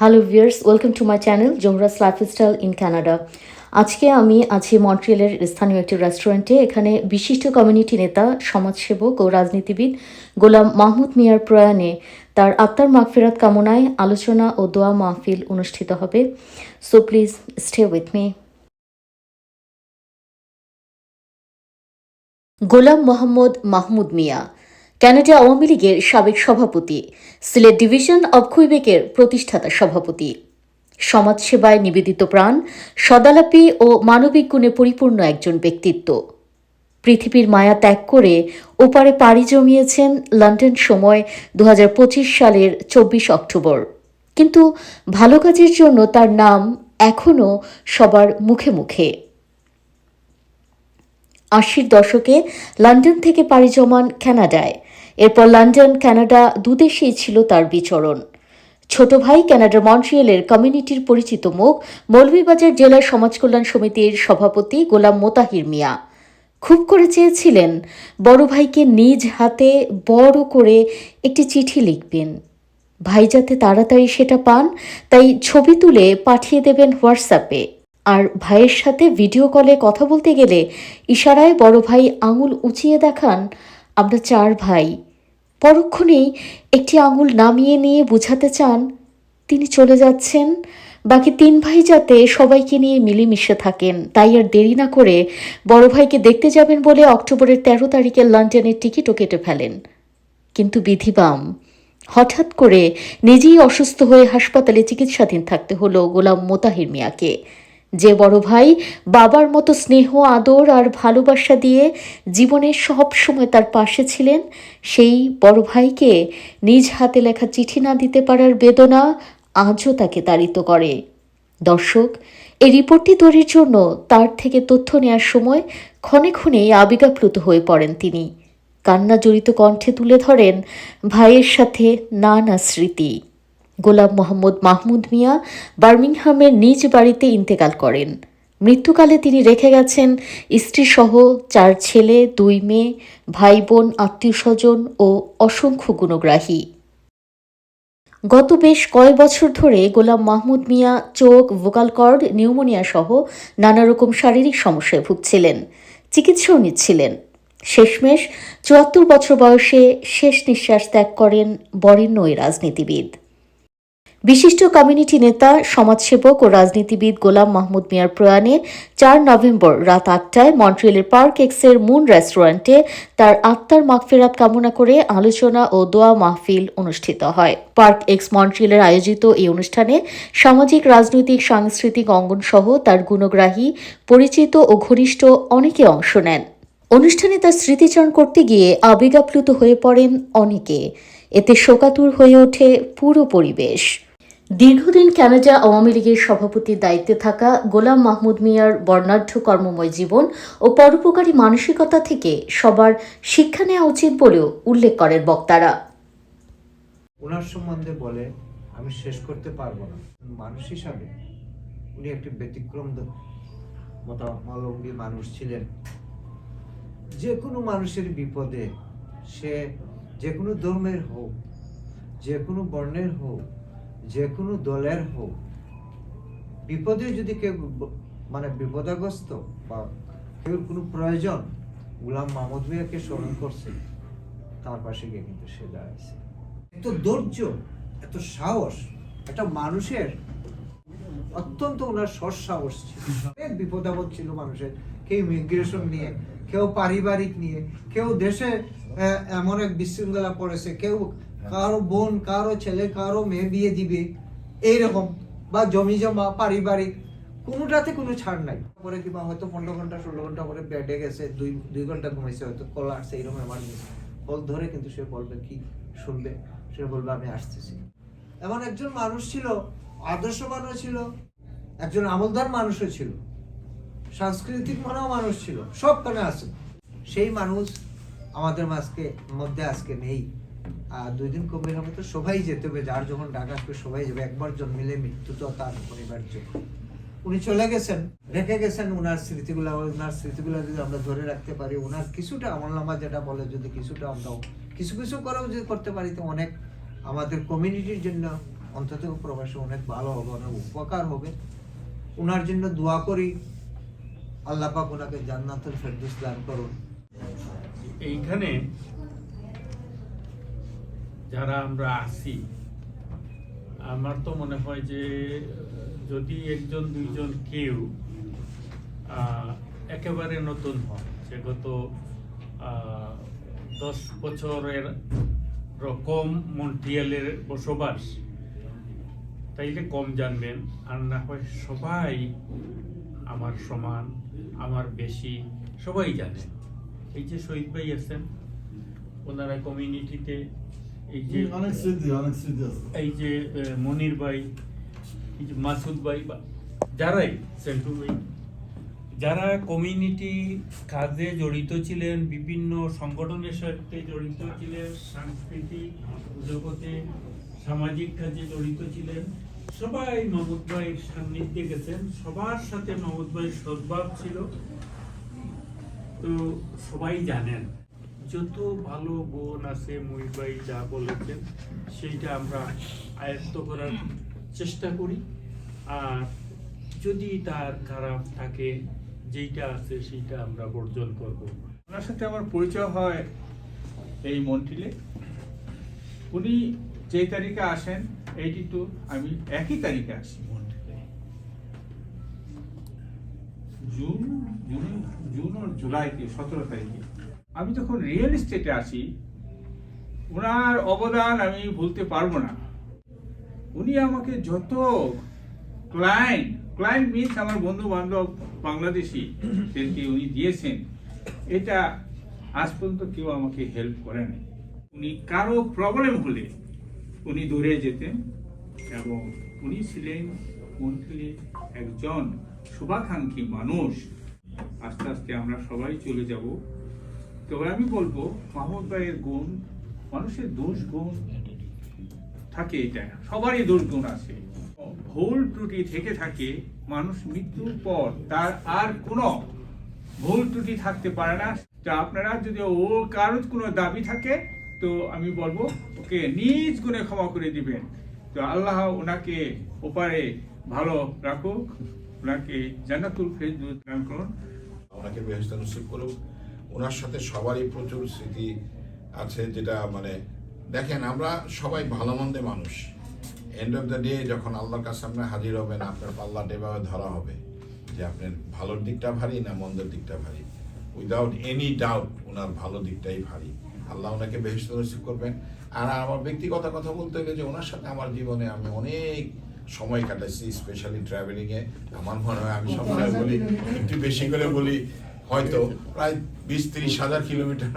Hello viewers welcome to my channel Zohra's lifestyle in Canada আজকে আমি আছি মন্ট্রিয়ালের স্থানীয় একটি রেস্টুরেন্টে এখানে বিশিষ্ট কমিউনিটি নেতা, সমাজসেবক ও রাজনীতিবিদ গোলাম মাহমুদ মিয়ার প্রয়াণে তার আত্মার মাগফিরাত কামনায় আলোচনা ও দোয়া মাহফিল অনুষ্ঠিত হবে। So please stay with me Golam Mohammad Mahmud Mia Canada Awami লীগের সাবেক সভাপতি, সিলেট ডিভিশন অব কুইবেকের প্রতিষ্ঠাতা সভাপতি। সমাজসেবায় নিবেদিত প্রাণ, সদালাপী ও মানবিক গুণে পরিপূর্ণ একজন ব্যক্তিত্ব। পৃথিবীর মায়া ত্যাগ করে ওপারে পাড়ি জমিয়েছেন লন্ডন সময় দু হাজার পঁচিশ সালের চব্বিশ অক্টোবর। কিন্তু ভালো কাজের জন্য তার নাম এখনও সবার মুখে মুখে। আশির দশকে লন্ডন থেকে পাড়ি জমান কানাডায় এরপর লন্ডন, কানাডা দুদেশেই ছিল তার বিচরণ। ছোট ভাই কানাডার মন্ট্রিয়েলের কমিউনিটির পরিচিত মুখ মৌলভীবাজার জেলা সমাজ কল্যাণ সমিতির সভাপতি গোলাম মোতাহির মিয়া। খুব করে চেয়েছিলেন বড় ভাইকে নিজ হাতে বড় করে একটি চিঠি লিখবেন। ভাই যাতে তাড়াতাড়ি সেটা পান, তাই ছবি তুলে পাঠিয়ে দেবেন হোয়াটসঅ্যাপে। আর ভাইয়ের সাথে ভিডিও কলে কথা বলতে গেলে ইশারায় বড় ভাই আঙুল উঁচিয়ে দেখান, আমরা চার ভাই। পরক্ষণেই একটি আঙুল নামিয়ে নিয়ে বোঝাতে চান, তিনি চলে যাচ্ছেন। বাকি তিন ভাই যাতে সবাইকে নিয়ে মিলেমিশে থাকেন। তাই আর দেরি না করে বড় ভাইকে দেখতে যাবেন বলে অক্টোবরের তেরো তারিখে লন্ডনের টিকিটও কেটে ফেলেন। কিন্তু বিধিবাম, হঠাৎ করে নিজেই অসুস্থ হয়ে হাসপাতালে চিকিৎসাধীন থাকতে হলো গোলাম মোতাহির মিয়াকে। যে বড় ভাই বাবার মতো স্নেহ, আদর আর ভালোবাসা দিয়ে জীবনের সব সময় তার পাশে ছিলেন, সেই বড় ভাইকে নিজ হাতে লেখা চিঠি না দিতে পারার বেদনা আজও তাকে তাড়িত করে। দর্শক, এই রিপোর্টটি তৈরির জন্য তার থেকে তথ্য নেওয়ার সময় ক্ষণে ক্ষণে আবেগাপ্লুত হয়ে পড়েন তিনি। কান্না জড়িত কণ্ঠে তুলে ধরেন ভাইয়ের সাথে নানা স্মৃতি। গোলাম মোহাম্মদ মাহমুদ মিয়া বার্মিংহামের নিজ বাড়িতে ইন্তেকাল করেন। মৃত্যুকালে তিনি রেখে গেছেন স্ত্রীসহ চার ছেলে, দুই মেয়ে ভাই বোন আত্মীয় স্বজন ও অসংখ্য গুণগ্রাহী। গত বেশ কয়েক বছর ধরে গোলাম মাহমুদ মিয়া চোখ, ভোকাল কর্ড, নিউমোনিয়া সহ নানা রকম শারীরিক সমস্যায় ভুগছিলেন, চিকিৎসাও নিচ্ছিলেন। শেষমেশ চুয়াত্তর বছর বয়সে শেষ নিঃশ্বাস ত্যাগ করেন বরেণ্য ওই রাজনীতিবিদ। বিশিষ্ট কমিউনিটি নেতা, সমাজসেবক ও রাজনীতিবিদ গোলাম মাহমুদ মিয়ার প্রয়াণে চার নভেম্বর রাত আটটায় মন্ট্রিয়েলের পার্ক এক্সের মুন রেস্টুরেন্টে তার আত্মার মাগফেরাত কামনা করে আলোচনা ও দোয়া মাহফিল অনুষ্ঠিত হয়। পার্ক এক্স মন্ট্রিয়েলের আয়োজিত এই অনুষ্ঠানে সামাজিক, রাজনৈতিক, সাংস্কৃতিক অঙ্গন সহ তার গুণগ্রাহী, পরিচিত ও ঘনিষ্ঠ অনেকে অংশ নেন। অনুষ্ঠানে তার স্মৃতিচারণ করতে গিয়ে আবেগাপ্লুত হয়ে পড়েন অনেকে। এতে শোকাতুর হয়ে ওঠে পুরো পরিবেশ। দীর্ঘদিন কানাডা আওয়ামী লীগের সভাপতির দায়িত্বে থাকা গোলাম মাহমুদ মিয়ার বর্ণাঢ্য কর্মময় জীবন ও পরোপকারী মানসিকতা থেকে সবার শিক্ষা নেওয়া উচিত বলেও উল্লেখ করেন বক্তারা। ওনার সম্বন্ধে বলে, আমি শেষ করতে পারব না। মানুষ হিসাবে উনি একটি ব্যতিক্রম মতাবলম্বী মানুষ ছিলেন। যে কোনো মানুষের বিপদে সে যে কোনো ধর্মের হোক, যে কোনো বর্ণের হোক যে কোনো দলের হোক, বিপদে যদি কেউ মানে বিপদাগ্রস্ত বা কেউ কোনো প্রয়োজন, গুলাম মাহমুদ মিয়াকে স্মরণ করছে, তার পাশে গিয়ে কিন্তু সে দাঁড়াইছে। এত ধৈর্য, এত সাহস, একটা মানুষের অত্যন্ত ওনার সৎ সাহস ছিল। অনেক আপদ ছিল মানুষের, কেউ ইমিগ্রেশন নিয়ে, কেউ পারিবারিক নিয়ে, কেউ দেশে এমন এক বিশৃঙ্খলা পড়েছে, কেউ কারও বোন, কারও ছেলে, কারও মেয়ে বিয়ে দিবে, এইরকম, বা জমি জমা, পারিবারিক, কোনোটাতে কোনো ছাড় নাই। পরে কিংবা হয়তো পনেরো ঘণ্টা, ষোলো ঘণ্টা পরে বেডে গেছে, দুই দুই ঘণ্টা ঘুমাইছে, হয়তো কল আসছে এইরকম এমার্জেন্সি কল ধরে কিন্তু সে বলবে কি শুনবে, সে বলবে আমি আসতেছি। এমন একজন মানুষ ছিল, আদর্শ মানুষ ছিল, একজন আমলদার মানুষও ছিল, সাংস্কৃতিক মনেও মানুষ ছিল সব কানে আছে। সেই মানুষ আমাদের মাঝকে মধ্যে আজকে নেই। আর দুই দিন কমে হবে তো সবাই যেতে হবে, যার যখন ডাক আসবে সবাই যাবে, একবার জন্মিলে মৃত্যু তো তার অনিবার্য উনি চলে গেছেন, রেখে গেছেন ওনার স্মৃতিগুলো ওনার স্মৃতিগুলো যদি আমরা ধরে রাখতে পারি ওনার কিছুটা আমল নামা যেটা বলে, যদি কিছুটা আমরাও কিছু কিছু করেও যদি করতে পারি, তো অনেক আমাদের কমিউনিটির জন্য অন্তত প্রবাসে অনেক ভালো হবে, অনেক উপকার হবে। ওনার জন্য দোয়া করি, আল্লাহ পাক ওনাকে জান্নাতুল ফেরদৌস দান করুন। এইখানে যারা আমরা আছি, আমার তো মনে হয় যে যদি একজন, দুইজন কেউ একেবারে নতুন হয় সে গত দশ বছরের রকম মন্ট্রিয়ালের বসবাস, তাইলে কম জানবেন, আর না হয় সবাই আমার সমান, আমার বেশি, সবাই জানেন এই যে শহীদ ভাই আছেন, ওনারা কমিউনিটিতে এই যে অনেক স্মৃতি অনেক স্মৃতি এই যে মনির ভাই এই যে মাসুদ ভাই বা যারাই সেন্টু ভাই যারা কমিউনিটি কাজে জড়িত ছিলেন বিভিন্ন সংগঠনের সাথে জড়িত ছিলেন সাংস্কৃতিক জগতে সামাজিক কাজে জড়িত ছিলেন সবাই মাহমুদ ভাইয়ের সান্নিধ্যে গেছেন। সবার সাথে মাহমুদ ভাইয়ের সদ্ভাব ছিল। তো সবাই জানেন। যত ভালো গুণ আছে মুইবাই যা বলেছেন, সেইটা আমরা আয়ত্ত করার চেষ্টা করি। আর যদি তার খারাপ থাকে, যেইটা আছে সেইটা আমরা বর্জন করব। ওনার সাথে আমার পরিচয় হয় এই মন্ট্রিলে উনি যে তারিখে আসেন, এইটি তো আমি একই তারিখে আসি মন্ট্রিলে জুন জুন জুন ও জুলাইতে সতেরো তারিখে। আমি যখন রিয়েল এস্টেটে আসি ওনার অবদান আমি ভুলতে পারব না। উনি আমাকে যত ক্লায়েন্ট ক্লায়েন্ট মিনস আমার বন্ধু বান্ধব বাংলাদেশি দেরকে উনি দিয়েছেন, এটা আজ পর্যন্ত কেউ আমাকে হেল্প করে নাই। উনি কারও প্রবলেম হলে উনি দূরে যেতেন এবং উনি ছিলেন মন্ত্রী একজন শুভাকাঙ্ক্ষী মানুষ। আস্তে আস্তে আমরা সবাই চলে যাব। তবে আমি বলব, মাহমুদ ভাইয়ের গুণ, মানুষের দোষ গুণ থাকে এটা সবারই দোষ গুণ আছে। ভুল ত্রুটি থেকে থাকে মানুষ মৃত্যুর পর, তার আর কোনো ভুল ত্রুটি থাকতে পারে না। তা আপনারা যদি ও কারোর কোনো দাবি থাকে, তো আমি বলব, ওকে নিজ গুণে ক্ষমা করে দিবেন। তো আল্লাহ ওনাকে ওপারে ভালো রাখুক, ওনাকে জান্নাতুল ফেরদৌস দান করুন। ওনাকে বেহেস্ত করুক। ওনার সাথে সবারই প্রচুর স্মৃতি আছে যেটা মানে দেখেন আমরা সবাই ভালো মন্দে মানুষ। এন্ড অফ দ্য ডে যখন আল্লাহর কাছে আপনার হাজির হবেন, আপনার পাল্লাটা এভাবে ধরা হবে যে আপনার ভালোর দিকটা ভারী না মন্দের দিকটা ভারী। উইদাউট এনি ডাউট ওনার ভালো দিকটাই ভারী। আল্লাহ ওনাকে বেহেস্ত নসিব করবেন। আর আমার ব্যক্তিগত কথা বলতে গেলে যে ওনার সাথে আমার জীবনে আমি অনেক সময় কাটাইছি স্পেশালি ট্রাভেলিংয়ে আমার মনে হয় আমি সবসময় বলি, একটু বেশি করে বলি হয়তো প্রায় বিশ তিরিশ হাজার কিলোমিটার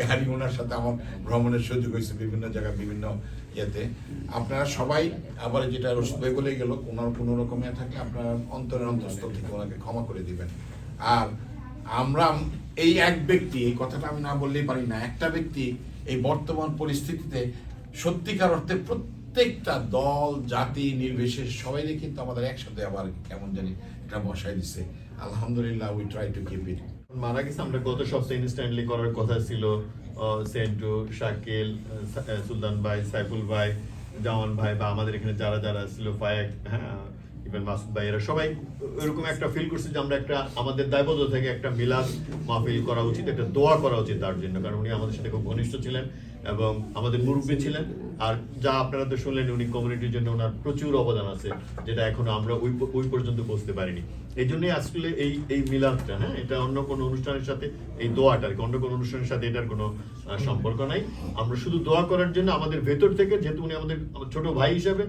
গাড়ি ওনার সাথে আমার ভ্রমণের সুযোগ হয়েছে বিভিন্ন জায়গায়, বিভিন্ন ইয়েতে। আপনারা সবাই আবার যেটা রশিদ ভাই বলে গেল, ওনার কোনো রকমে থাকলে আপনারা অন্তরের অন্তঃস্থল থেকে ওনাকে ক্ষমা করে দিবেন। আর আমরা এই এক ব্যক্তি, এই কথাটা আমি না বললেই পারি না, একটা ব্যক্তি এই বর্তমান পরিস্থিতিতে সত্যিকার অর্থে প্রত্যেকটা দল, জাতি, নির্বিশেষ সবাইকে কিন্তু আমাদের একসাথে আবার কেমন জানি এটা বসাই দিছে। আলহামদুলিল্লাহ we try to keep it মারা গেছে, আমরা গত সপ্তাহে ইনস্ট্যান্টলি করার কথা ছিল সেন্টু, শাকিল সুলতান ভাই, সাইফুল ভাই জামান ভাই বা আমাদের এখানে যারা যারা ছিল, ফায়াক হ্যাঁ ইভেন মাসুদ ভাই এরা সবাই এরকম একটা ফিল করছে যে আমরা একটা আমাদের দায়বদ্ধ থেকে একটা মিলাদ মাহফিল করা উচিত, একটা দোয়া করা উচিত তার জন্য, কারণ উনি আমাদের সাথে খুব ঘনিষ্ঠ ছিলেন এবং আমাদের মুরব্বী ছিলেন। আর যা আপনারা তো শুনলেন, উনি কমিউনিটির জন্য ওনার প্রচুর অবদান আছে, যেটা এখনও আমরা ওই ওই পর্যন্ত পৌঁছতে পারিনি। এই জন্যই আসলে এই এই মিলাদটা হ্যাঁ? এটা অন্য কোনো অনুষ্ঠানের সাথে এই দোয়াটা আর অন্য কোনো অনুষ্ঠানের সাথে এটার কোনো সম্পর্ক নাই। আমরা শুধু দোয়া করার জন্য আমাদের ভেতর থেকে, যেহেতু উনি আমাদের ছোট ভাই হিসেবে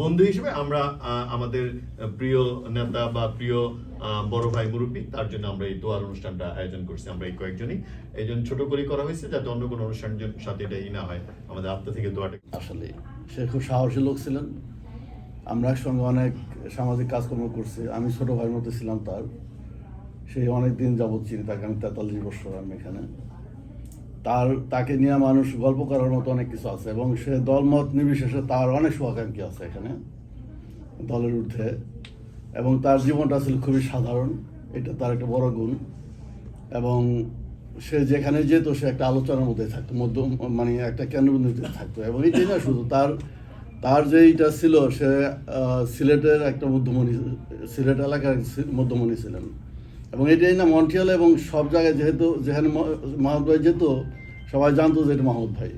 বন্ধু হিসেবে আমরা আমাদের প্রিয় নেতা বা প্রিয় বড় ভাই মুরব্বী, তার জন্য আমরা এই দোয়ার অনুষ্ঠানটা আয়োজন করছি, আমরা এই কয়েকজনই। এই জন্য ছোট করে করা হয়েছে যাতে অন্য কোনো অনুষ্ঠানের সাথে এটা ই না হয়, আমাদের আত্মা থেকে দোয়াটা। আসলে সে খুব সাহসী লোক ছিলেন। আমরা একসঙ্গে অনেক সামাজিক কাজকর্ম করছি, আমি ছোট ভাইয়ের মতো ছিলাম তার। সেই অনেক দিন যাবৎ চিনি, তাকে আমি তেতাল্লিশ বছর আমি এখানে। তার, তাকে নিয়ে মানুষ গল্প করার মতো অনেক কিছু আছে এবং সে দলমত নির্বিশেষে তার অনেক শুভাকাঙ্ক্ষী আছে এখানে, দলের ঊর্ধ্বে। এবং তার জীবনটা ছিল খুবই সাধারণ, এটা তার একটা বড় গুণ। এবং সে যেখানে যেত, সে একটা আলোচনার মধ্যে থাকতো, মধ্য মানে একটা কেন্দ্রবিন্দুতে থাকতো। এবং এটাই না শুধু, তার তার যে এইটা ছিল, সে সিলেটের একটা মধ্যমণি, সিলেট এলাকার মধ্যমণি ছিলেন। এবং এটাই না মন্ট্রিয়াল এবং সব জায়গায় যেহেতু যেখানে মাহমুদ ভাই যেত, সবাই জানতো যে এটা মাহমুদ ভাই।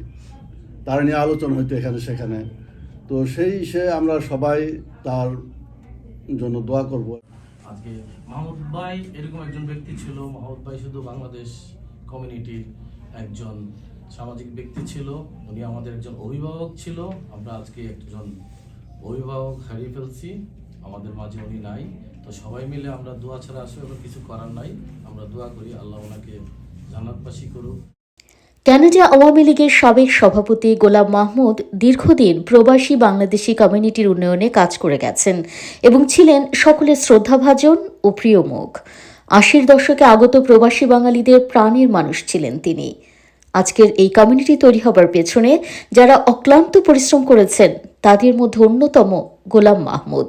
তার নিয়ে আলোচনা হইতো এখানে সেখানে। তো সেই সে আমরা সবাই তার জন্য দোয়া করব। আজকে মাহমুদ ভাই এরকম একজন ব্যক্তি ছিল, মাহমুদ ভাই শুধু বাংলাদেশ কমিউনিটির একজন সামাজিক ব্যক্তি ছিল, উনি আমাদের একজন অভিভাবক ছিল। আমরা আজকে একজন অভিভাবক হারিয়ে ফেলছি, আমাদের মাঝে উনি নাই। তো সবাই মিলে আমরা দোয়া ছাড়া আসলে কোনো কিছু করার নাই। আমরা দোয়া করি আল্লাহ ওনাকে জান্নাতবাসী করুক। কানাডা আওয়ামী লীগের সাবেক সভাপতি গোলাম মাহমুদ দীর্ঘদিন প্রবাসী বাংলাদেশি কমিউনিটির উন্নয়নে কাজ করে গেছেন এবং ছিলেন সকলের শ্রদ্ধাভাজন ও প্রিয় মুখ। আশির দশকে আগত প্রবাসী বাঙালিদের প্রাণের মানুষ ছিলেন তিনি। আজকের এই কমিউনিটি তৈরি হবার পেছনে যারা অক্লান্ত পরিশ্রম করেছেন, তাদের মধ্যে অন্যতম গোলাম মাহমুদ।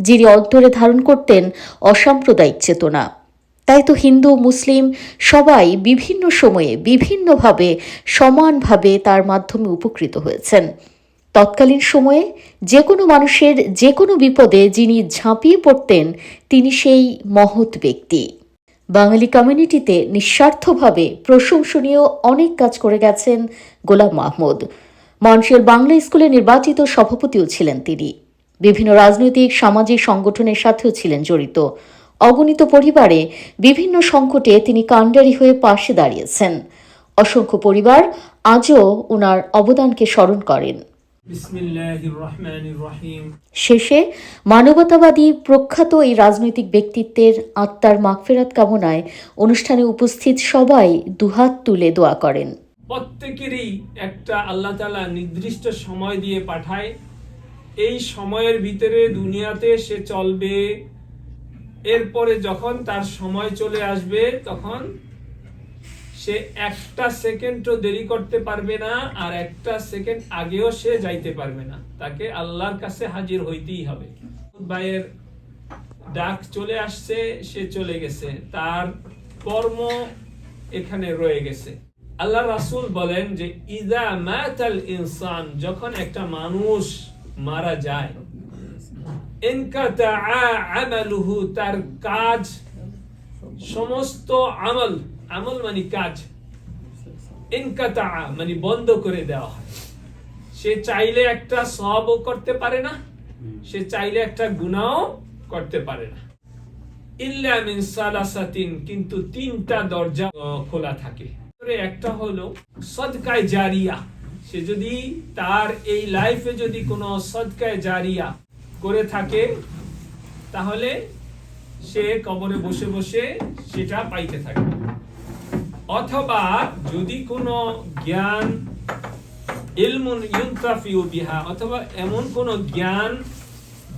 যিনি অন্তরে ধারণ করতেন অসাম্প্রদায়িক চেতনা। তাই তো হিন্দু, মুসলিম সবাই বিভিন্ন সময়ে বিভিন্নভাবে সমানভাবে তার মাধ্যমে উপকৃত হয়েছেন। তৎকালীন সময়ে যে কোনো মানুষের যে কোনো বিপদে যিনি ঝাঁপিয়ে পড়তেন, তিনি সেই মহৎ ব্যক্তি। বাঙালি কমিউনিটিতে নিঃস্বার্থভাবে প্রশংসনীয় অনেক কাজ করে গেছেন গোলাম মাহমুদ। মন্ট্রিয়াল বাংলা স্কুলে নির্বাচিত সভাপতিও ছিলেন তিনি। বিভিন্ন রাজনৈতিক সামাজিক সংগঠনের সাথেও ছিলেন জড়িত। অগণিত পরিবারে বিভিন্ন সংকটে তিনি কাণ্ডারি হয়ে পাশে দাঁড়িয়েছেন। অসংখ্য পরিবার আজও ওনার অবদানকে স্মরণ করেন। শেষে মানবতাবাদী প্রখ্যাত এই রাজনৈতিক ব্যক্তিত্বের আত্মার মাগফেরাত কামনায় অনুষ্ঠানে উপস্থিত সবাই দুহাত তুলে দোয়া করেন। প্রত্যেকেরই একটা আল্লাহ তাআলা নির্দিষ্ট সময় দিয়ে পাঠায়। এই সময়ের ভিতরে দুনিয়াতে সে চলবে। এরপরে যখন তার সময় চলে আসবে, তখন সে একটা সেকেন্ডও দেরি করতে পারবে না, আর একটা সেকেন্ড আগেও সে যাইতে পারবে না। তাকে আল্লাহর কাছে হাজির হইতেই হবে। ভাইয়ের ডাক চলে আসছে, সে চলে গেছে। তার কর্ম এখানে রয়ে গেছে। আল্লাহ রাসুল বলেন যে ইদা মাতাল ইনসান যখন একটা মানুষ মারা যায়। আমালুহু, তার কাজ, সমস্ত আমল আমল মানে কাজ। মানে বন্ধ করে দেওয়া হয়। সে চাইলে একটা সবও করতে পারে না, সে চাইলে একটা গুনাও করতে পারে না। ইল্লা কিন্তু তিনটা দরজা খোলা থাকে। একটা হলো সদকায় জারিয়া। সে যদি তার এই লাইফে যদি কোনো সদকায় জারিয়া করে থাকে, তাহলে সে কবরে বসে বসে সেটা পাইতে থাকে। অথবা যদি কোনো জ্ঞান বিহা, অথবা এমন কোন জ্ঞান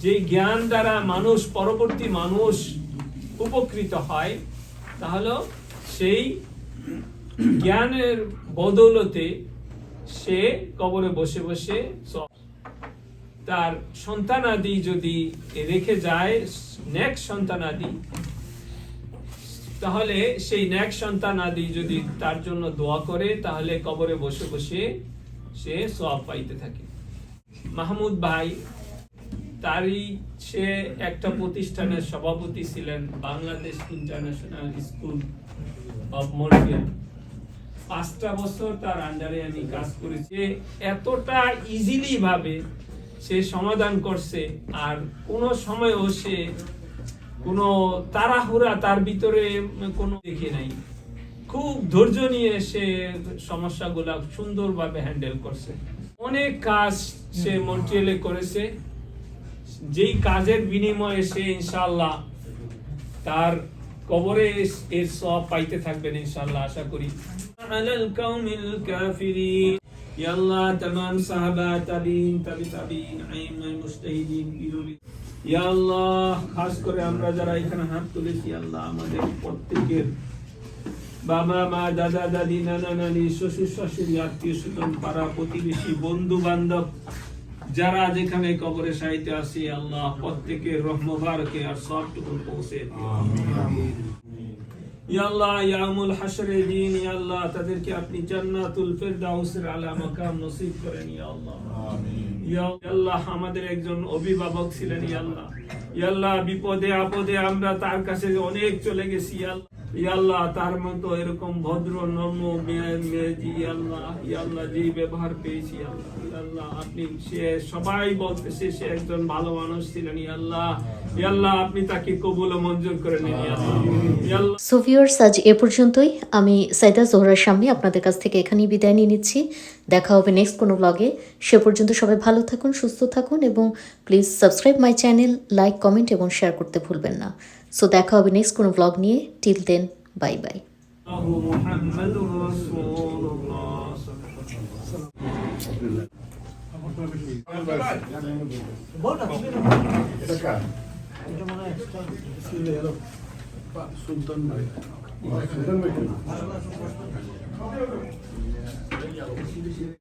যে জ্ঞান দ্বারা মানুষ, পরবর্তী মানুষ উপকৃত হয়, তাহলে সেই জ্ঞানের বদৌলতে সে কবরে বসে বসে তার সন্তানাদি যদি রেখে যায় নেক্সট সন্তানাদি, তাহলে সেই ন্যাক সন্তান আদি যদি তার জন্য দোয়া করে, তাহলে কবরে বসে বসে সে সব পাইতে থাকে। মাহমুদ ভাই, তারই সে একটা প্রতিষ্ঠানের সভাপতি ছিলেন, Bangladesh international school of Montreal পাঁচটা বছর তার আন্ডারে আমি কাজ করেছি। এতটা ইজিলি ভাবে সে সমাধান করছে আর কোনো সময়ও সে কোনো তাড়াহুড়া তার ভিতরে কোনো দেখে নাই। খুব ধৈর্য নিয়ে সে সমস্যাগুলা সুন্দরভাবে হ্যান্ডেল করছে। অনেক কাজ সে মন্ট্রিয়ালে করেছে। যেই কাজের বিনিময়ে সে ইনশাল্লাহ তার কবরে এর সব পাইতে থাকবেন ইনশাল্লাহ আশা করি। على القوم الكافرين. يا الله تمام صحابة, تابعين, تابع تابعين عيمنا المجتهدين بلولي يا الله খাস করে আমরা যারা এখানে হাত তুলেছি, আল্লাহ আমাদের প্রত্যেকের বাবা, মা, দাদা, দাদি, নানা, নানি, শ্বশুর, শাশুড়ি, আত্মীয় স্বজন, পাড়া, প্রতিবেশী, বন্ধু বান্ধব, যারা যেখানে কবরে সাহিতে আসি আল্লাহ প্রত্যেকের রহমবারকে আর সবটুকু পৌঁছে দিও। ইয়া আল্লাহ ইয়ামুল হাসরে দিন ইয়া আল্লাহ তাদেরকে আপনি জান্নাতুল ফিরদাউসের আলা মাকাম নসিব করেন ইয়া আল্লাহ ইয়া আমাদের একজন অভিভাবক ছিলেন ইয়া আল্লাহ ইয়া আল্লাহ বিপদে আপদে আমরা তার কাছে অনেক চলে গেছি ইয়া আল্লাহ। ইয়া আল্লাহ তার মতো এরকম ভদ্র নম্র মেয়ে মেয়েজি ইয়া আল্লাহ ইয়া আল্লাহ যে ব্যবহার পেয়েছি আল্লাহ আল্লাহ আপনি সে সবাই বলতেছে সে একজন ভালো মানুষ ছিলেন আল্লাহ আজ এ পর্যন্তই। আমি সাইদা জোহরার সামনে আপনাদের কাছ থেকে এখানেই বিদায় নিয়ে নিচ্ছি। দেখা হবে নেক্সট কোনো ব্লগে সে পর্যন্ত সবাই ভালো থাকুন সুস্থ থাকুন এবং please subscribe my channel like comment এবং শেয়ার করতে ভুলবেন না। সো দেখা হবে নেক্সট কোনো ব্লগ নিয়ে। Till then bye bye Sultan ভাই সুলতান ভাই